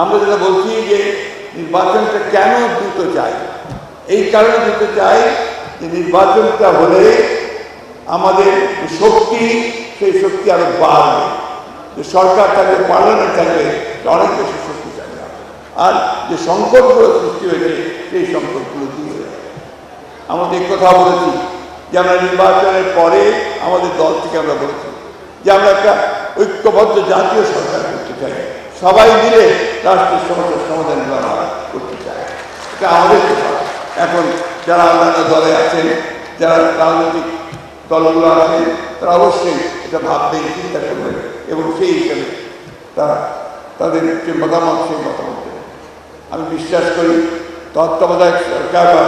আমরা যেটা বলছি যে নির্বাচনটা কেন দ্রুত চাই? এই কারণে দ্রুত চাই যে নির্বাচনটা হলে আমাদের শক্তি, সেই শক্তি আরও বাড়বে। যে সরকার থাকবে, পার্লামেন্ট থাকবে অনেক বেশি শক্তিশালী হবে আর যে সংকটগুলো সৃষ্টি হয়েছে, সেই সংকটগুলো দূর হয়ে আমাদের কথা বলেছি যে আমরা নির্বাচনের পরে আমাদের দল থেকে আমরা বলেছি যে আমরা একটা ঐক্যবদ্ধ জাতীয় সরকার করতে চাই। সবাই মিলে রাষ্ট্রের সমস্যার সমাধানগুলো আমরা করতে চাই। এটা আমাদের এখন যারা অন্যান্য দলে আছেন, যারা রাজনৈতিক দলগুলো আছেন, তারা অবশ্যই এটা ভাববেন চিন্তা করবেন এবং সেই হিসেবে তারা তাদের যে মতামত, সেই মতামত আমি বিশ্বাস করি, তত্ত্বাবধায়ক সরকার বা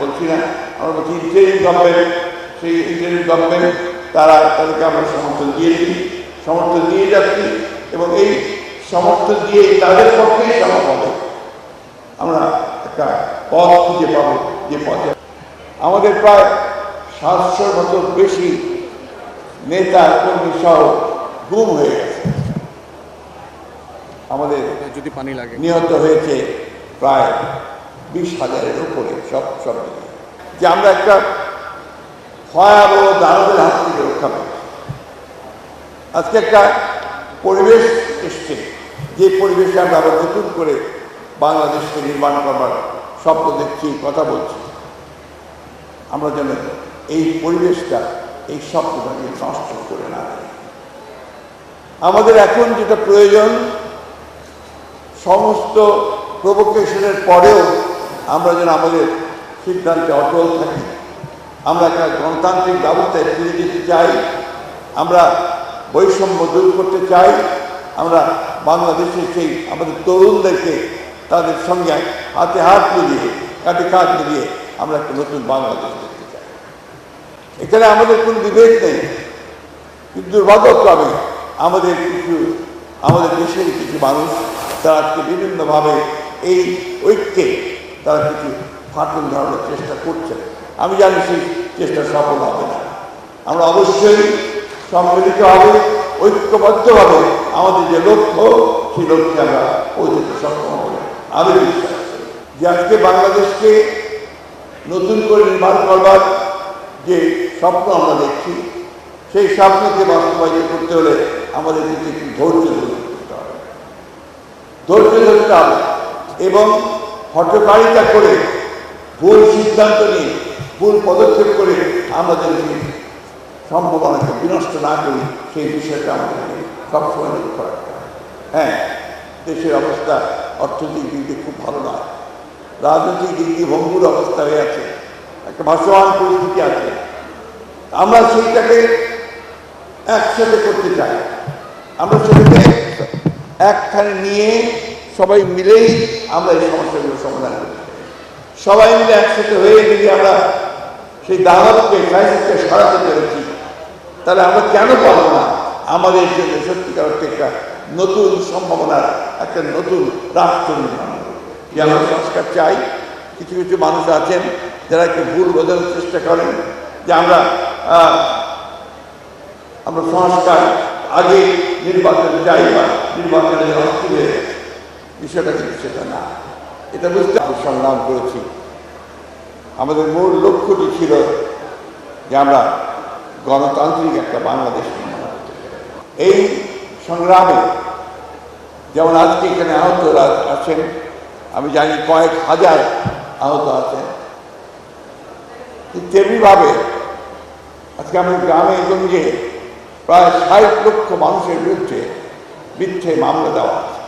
বলছি না আমরা বলছি ইন্টারিম গভর্নমেন্ট সেই ইন্টারিম গভর্নমেন্ট তারা তাদেরকে আমরা সমর্থন দিয়েছি। সমর্থন দিয়ে যাচ্ছি এবং এই সমর্থন দিয়ে তাদের পক্ষেই সম্ভব হবে। আমরা একটা পথ খুঁজে পাবো যে পথে। আমাদের প্রায় সাতশোর মতো বেশি নেতা কর্মী সহ গুম হয়ে গেছে। আমাদের যদি পানি লাগে। নিহত হয়েছে প্রায় বিশ হাজারের উপরে সব সব যে আমরা একটা ভয়াবহ দানবের হাত থেকে রক্ষা পাই আজকে একটা পরিবেশ এসছে। যে পরিবেশে আমরা আবার নতুন করে বাংলাদেশকে নির্মাণ করবার স্বপ্ন দেখছি, কথা বলছি, আমরা যেন এই পরিবেশটা, এই স্বপ্নটাকে নষ্ট করে না আমাদের এখন যেটা প্রয়োজন, সমস্ত প্রভোকেশনের পরেও আমরা যেন আমাদের সিদ্ধান্তে অটল থাকি। আমরা একটা গণতান্ত্রিক ব্যবস্থায় ফিরে যেতে চাই, আমরা বৈষম্য দূর করতে চাই, আমরা বাংলাদেশের সেই আমাদের তরুণদেরকে তাদের সঙ্গে হাতে হাত মিলিয়ে, কাঁধে কাঁধ মিলিয়ে আমরা একটা নতুন বাংলাদেশ দেখতে চাই। এখানে আমাদের কোনো বিভেদ নেই, কিন্তু দুর্ভাগ্যক্রমে আমাদের কিছু, আমাদের দেশের কিছু মানুষ, তারা আজকে বিভিন্নভাবে এই ঐক্যে তারা কিছু ফাটল ধরানোর চেষ্টা করছে। আমি জানি সেই চেষ্টা সফল হবে না। আমরা অবশ্যই সম্মিলিতভাবে ঐক্যবদ্ধভাবে আমাদের যে লক্ষ্য, সেই লক্ষ্যে আমরা পৌঁছতে সক্ষম হব। আমি বিশ্বাস যে আজকে বাংলাদেশকে নতুন করে নির্মাণ করবার যে স্বপ্ন আমরা দেখছি, সেই স্বপ্নকে বাস্তবায়িত করতে হলে আমাদের কিন্তু একটু ধৈর্য ধরে করতে হবে। ধৈর্য ধরতে হবে এবং হটকারিতা করে ভুল সিদ্ধান্ত নিয়ে, ভুল পদক্ষেপ করে আমাদের সম্ভাবনাকে বিনষ্ট না করি সেই বিষয়টা আমাদেরকে সবসময় লক্ষ্য রাখতে হবে। হ্যাঁ দেশের অবস্থা অর্থনৈতিক দিক দিয়ে খুব ভালো নয়। রাজনৈতিক দিক দিয়ে ভঙ্গুর অবস্থা হয়ে আছে, একটা ভাসমান পরিস্থিতি আছে। আমরা সেইটাকে একসাথে করতে চাই। আমরা সেটাকে একখানে নিয়ে সবাই মিলেই আমরা এই সমস্যাগুলো সমাধান করি সবাই মিলে একসাথে হয়ে যদি আমরা সেই দানবকে ক্রাইসিসকে সরাতে পেরেছি তাহলে আমরা কেন পাবো না? আমাদের জন্য সত্যিকার একটা নতুন সম্ভাবনার, একটা নতুন রাষ্ট্র নির্মাণ যে আমরা সংস্কার চাই? কিছু কিছু মানুষ আছেন যারা একটু ভুল বোঝানোর চেষ্টা করেন, যে আমরা আমরা সংস্কার আগে নির্বাচন চাই বা নির্বাচনের জন্য অস্থির। বিষয়টা কিন্তু সেটা না। এটা বুঝতে আমরা সংগ্রাম করেছি। আমাদের মূল লক্ষ্যটি ছিল যে আমরা গণতান্ত্রিক একটা বাংলাদেশ। এই সংগ্রামে যেমন আজকে এখানে আহতরা আছেন, আমি জানি কয়েক হাজার আহত আছেন তেমনিভাবে আজকে আমি গ্রামে গঞ্জে প্রায় ষাট লক্ষ মানুষের বিরুদ্ধে মিথ্যে মামলা দেওয়া আছে।